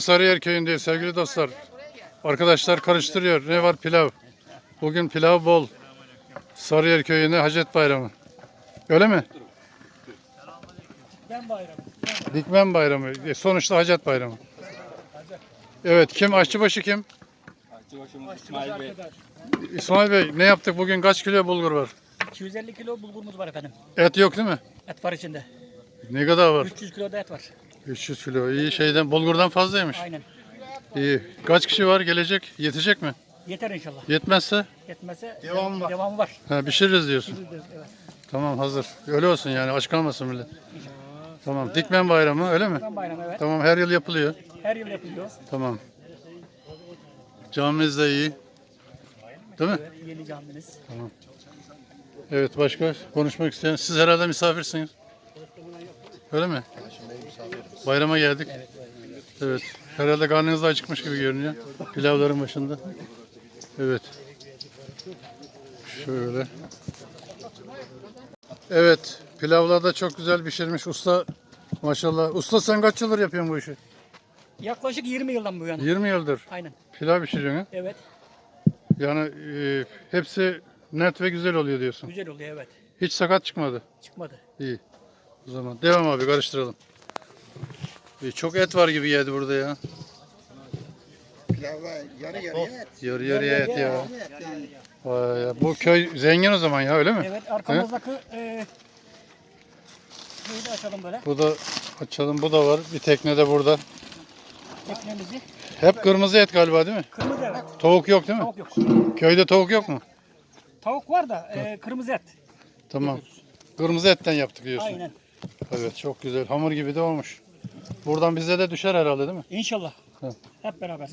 Sarıyer köyündeyiz sevgili dostlar. Arkadaşlar karıştırıyor. Ne var? Pilav. Bugün pilav bol. Sarıyer köyünde Hacet Bayramı. Öyle mi? Ben bayramı. Dikmen Bayramı. E, Sonuçta Hacet Bayramı. Evet kim? Aşçıbaşı kim? İsmail Bey. İsmail Bey ne yaptık bugün? Kaç kilo bulgur var? 250 kilo bulgurumuz var efendim. Et yok değil mi? Et var içinde. Ne kadar var? 300 kilo da et var. 300 kilo. İyi şeyden bulgurdan fazlaymış. Aynen. İyi. Kaç kişi var? Gelecek? Yetecek mi? Yeter inşallah. Yetmezse Yetmezse devamı var. Devamı var. ha, pişiririz diyorsun. Evet. Tamam hazır. Öyle olsun yani aç kalmasın millet. Tamam. Dikmen Bayramı öyle mi? Ben bayram evet. Tamam her yıl yapılıyor. Her yıl yapılıyor. Tamam. Camimiz de iyi. Değil mi? Yeni camimiz. Evet başka konuşmak isteyen. Siz herhalde misafirsiniz. Öyle mi? Bayrama geldik. Evet. Herhalde karnınız da acıkmış gibi görünüyor. Pilavların başında. Evet. Şöyle. Evet. Pilavlar da çok güzel pişirmiş usta. Maşallah. Usta sen kaç yıldır yapıyorsun bu işi? Yaklaşık 20 yıldan bu yana. 20 yıldır Aynen. pilav pişiriyorsun ha? Evet. Yani e, hepsi net ve güzel oluyor diyorsun. Güzel oluyor evet. Hiç sakat çıkmadı. Çıkmadı. İyi. O zaman devam abi karıştıralım. İyi, çok et var gibi yedi burada ya. Pilava yarı yarıya et. Yarı yarıya et ya. Vay ya. Bu köy zengin o zaman ya öyle mi? Evet arkamızdaki e, şeyi de açalım böyle. Bu da açalım bu da var. Bir tekne de burada. Teknemizi. Hep kırmızı et galiba değil mi? Kırmızı evet. Tavuk yok değil mi? Tavuk yok. Köyde tavuk yok mu? Tavuk var da e, kırmızı et. Tamam. Kırmızı etten yaptık diyorsun. Aynen. Evet çok güzel. Hamur gibi de olmuş. Buradan bize de düşer herhalde değil mi? İnşallah. Hı. Hep beraber.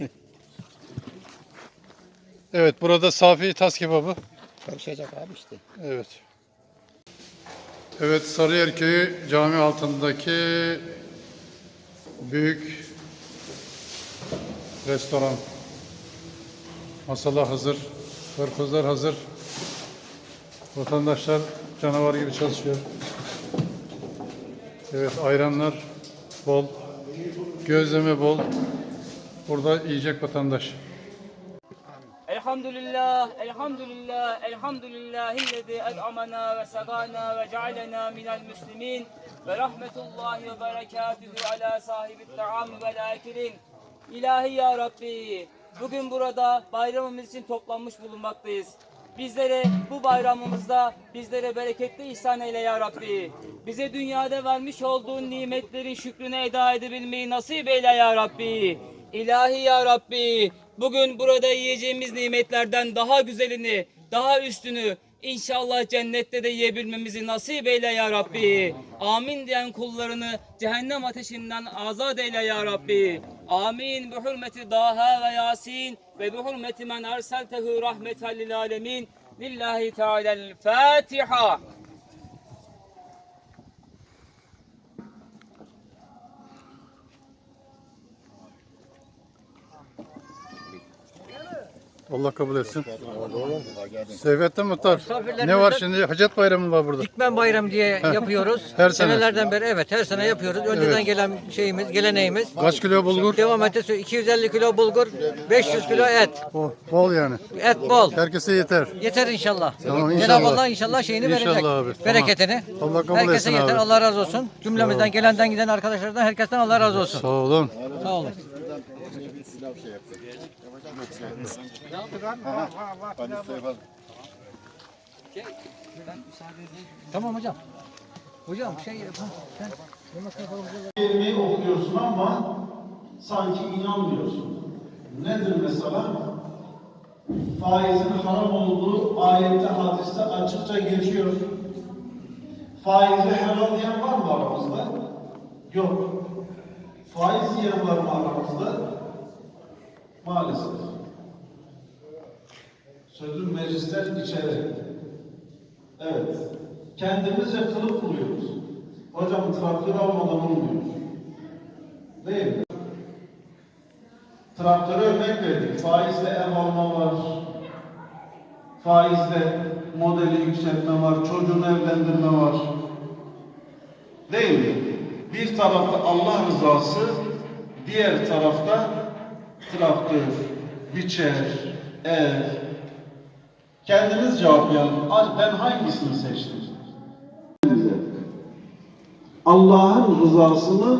Evet burada Safi Tas kebabı. Karışacak abi işte. Evet. Evet Sarıyer Köyü cami altındaki büyük restoran. Masalar hazır, karpuzlar hazır. Vatandaşlar canavar gibi çalışıyor. Evet ayranlar bol, gözleme bol. Burada yiyecek vatandaş. Elhamdülillah, elhamdülillah, elhamdülillahillezî ed'amana ve segana ve cealena minel müslimin ve rahmetullahi ve berekatühü ala sahibi ta'am ve akilin. İlahi ya Rabbi, bugün burada bayramımız için toplanmış bulunmaktayız. Bizlere bu bayramımızda bizlere bereketli ihsan eyle ya Rabbi. Bize dünyada vermiş olduğun nimetlerin şükrünü eda edebilmeyi nasip eyle ya Rabbi. İlahi ya Rabbi, bugün burada yiyeceğimiz nimetlerden daha güzelini, daha üstünü inşallah cennette de yiyebilmemizi nasip eyle ya Rabbi. Amin diyen kullarını cehennem ateşinden azat eyle ya Rabbi. Amin. Bu hürmeti Daha ve Yasin ve bu hürmeti men erseltehu rahmeten lil alemin. Lillahi Teala'l Fatiha. Allah kabul etsin. Seyfettin Muhtar. Ne var şimdi? Hacet Bayramı var burada. Dikmen Bayramı diye yapıyoruz. Her sene. Senelerden beri evet her sene yapıyoruz. Önceden Evet. gelen şeyimiz, geleneğimiz. Kaç kilo bulgur? Devam etse 250 kilo bulgur, 500 kilo et. Bol, bol yani. Et bol. Herkese yeter. Yeter inşallah. Tamam, inşallah. Cenab-ı Allah inşallah şeyini İnşallah verecek. abi, tamam. Bereketini. Allah kabul Herkese etsin yeter. abi. Allah razı olsun. Cümlemizden gelenden giden arkadaşlardan herkesten Allah razı olsun. Sağ olun. Sağ olun. Tamam hocam. Hocam şey kelimeyi okuyorsun ama sanki inanmıyorsun. Nedir mesela? Faizin haram olduğu ayette hadiste açıkça geçiyor. Faizi helal diyen var mı aramızda? Yok. Faiz yiyen var mı aramızda? Maalesef. Sözün meclisten içeri. Evet. Kendimizce kılıf buluyoruz. Hocam traktör almadan olmuyor. Değil mi? Traktöre örnek verdik. Faizle ev alma var. Faizle modeli yükseltme var. Çocuğunu evlendirme var. Değil mi? Bir tarafta Allah rızası, Diğer tarafta traktör, biçer, ev. Kendiniz cevaplayalım. Ben hangisini seçtim? Allah'ın rızasını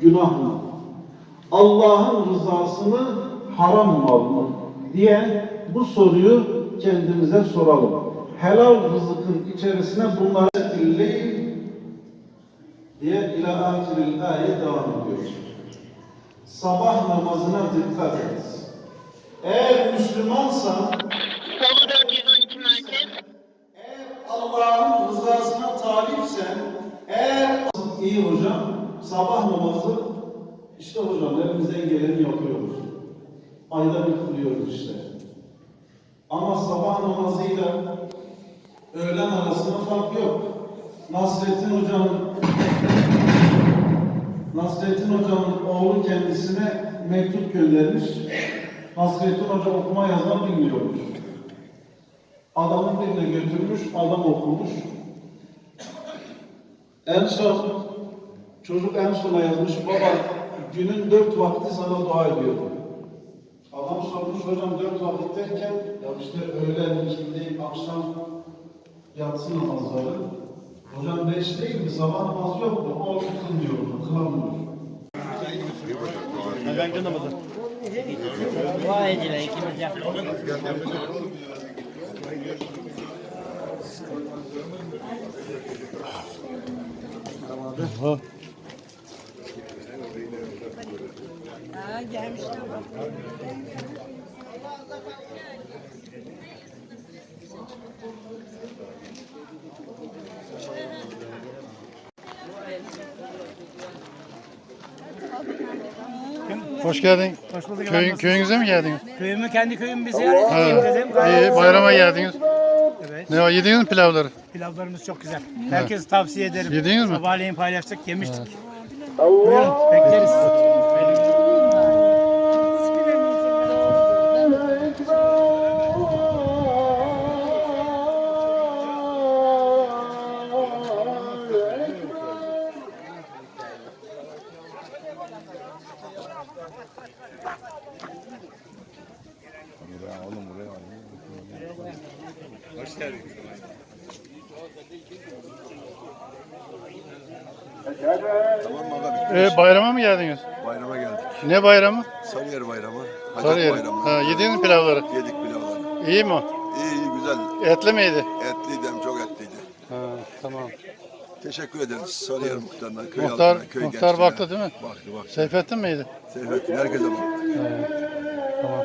günah mı? Allah'ın rızasını haram mı? diye bu soruyu kendimize soralım. Helal rızıkın içerisine bunları dinleyin diye ila ahiril ayet devam ediyor. Sabah namazına dikkat et. Eğer Müslümansan Solu 412 merkez. eğer Allah'ın rızasına talipsen, eğer iyi hocam, sabah namazı işte hocam elimizden geleni yapıyoruz. Ayda bir kılıyoruz işte. Ama sabah namazıyla öğlen arasında fark yok. Nasrettin hocamın Nasrettin hocamın oğlu kendisine mektup göndermiş. Nasrettin hoca okuma yazma bilmiyormuş. Adamın birine götürmüş, adam okumuş. En son, çocuk en sona yazmış, baba günün dört vakti sana dua ediyorum. Adam sormuş, hocam dört vakit derken, ya işte öğlen, ikindi, akşam yatsı namazları. Hocam beş değil mi? Sabah namazı yok mu? O kılmıyor, kılamıyor. Dua ediler ikimiz yaptık. Ha. Hoş geldin. Hoş bulduk Köyün, köyünüze mi geldiniz? Köyümü kendi köyümü ziyaret edeyim dedim. İyi, bayrama geldiniz. Evet. Ne var, yediniz mi pilavları? Pilavlarımız çok güzel. Herkese tavsiye ederim. Yediniz mi? Sabahleyin paylaştık, yemiştik. Buyurun, bekleriz. Ee, bayrama mı geldiniz? Bayrama geldik. Ne bayramı? Sarıyer bayramı. Hacet Sarıyer. bayramı. Ha, yediniz mi pilavları? Yedik pilavları. İyi mi? İyi iyi güzel. Etli miydi? Etliydi hem çok etliydi. Ha, tamam. Teşekkür ederiz Sarıyer muhtarına, köy Muhtar- halkına, köy muhtar gençliğine. baktı değil mi? Baktı baktı. Seyfettin miydi? Seyfettin herkese baktı. Ha.